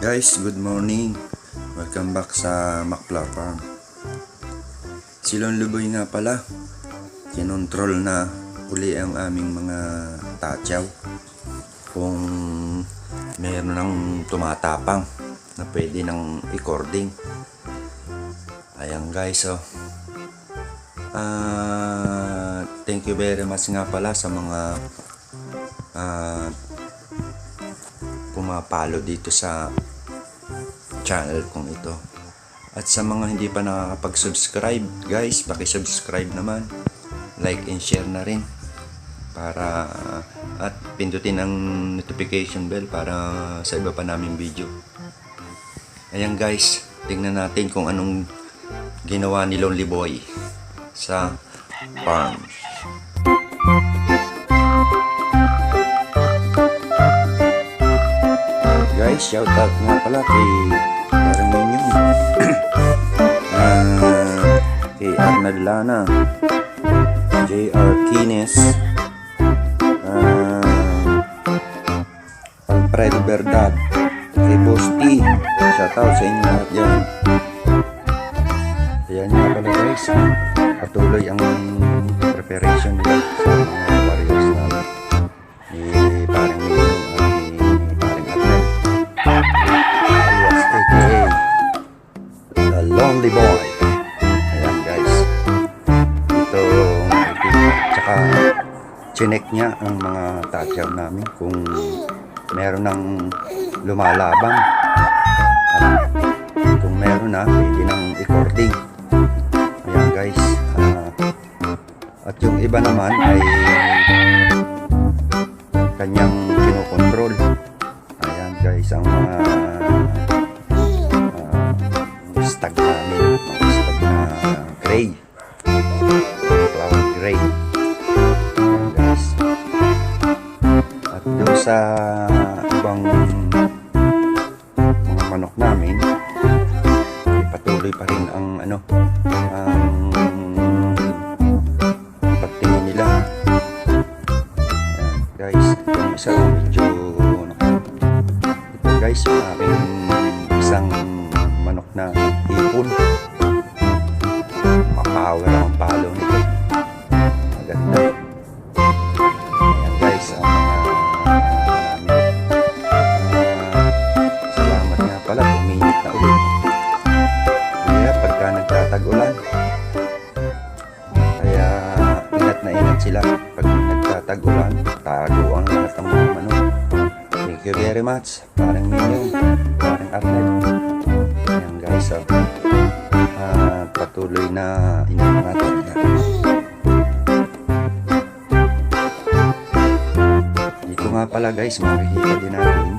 Guys, good morning. Welcome back sa Macla Farm. Silon Luboy nga pala. Kinontrol na uli ang aming mga tatyaw. Kung meron ng tumatapang na pwede ng recording. Ayan guys, oh. Ah, thank you very much nga pala sa mga ah, pumapalo dito sa channel kong ito. At sa mga hindi pa nakakapag-subscribe, guys, paki-subscribe naman. Like and share na rin para at pindutin ang notification bell para sa iba pa naming video. Ayan guys, tingnan natin kung anong ginawa ni Lonely Boy sa farm. Guys, shout out nga pala kay Parang Minyong. Ah, kay Arnald Lana. JR Kines. ah, Alfredo Verdad. Kay Boss T. Shout out sa inyo lahat dyan. Ayan nga pala guys. Patuloy ang preparation nila sa mga Lonely Boy. Ayan guys. Ito nakikita. Tsaka chinek niya ang mga tatyaw namin kung meron ng lumalaban. At kung meron na, pwede ng recording. Ayan guys. Ah, at yung iba naman ay kanyang uh, stag namin, mga stag na gray. Cloud gray. Ayan guys. At doon sa ibang mga manok namin, patuloy pa rin ang ano, ang pagtingin nila. Ayan, guys, yung isa medyo ano, ito guys, aking isang manok na sila pag nagtatag-ulan, tago ang lahat ng mga manok. Thank you very much. Parang Minyong, parang Arnel. Ayan guys, so, ah, patuloy na iningatan nila. Dito nga pala guys, makikita din natin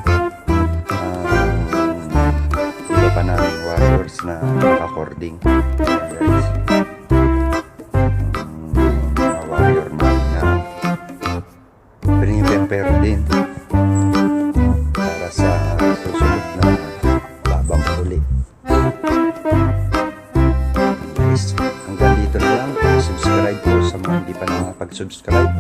ang iba pa naming warriors na nakakording. Ayan guys. Sa susunod na labang uli. Guys, hanggang dito na lang. Subscribe po sa mga hindi pa nakapag-subscribe.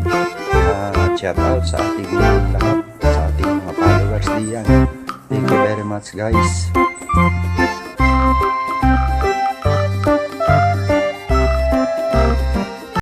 Uh, shout out sa ating lahat, sa ating mga followers diyan. Thank you very much guys.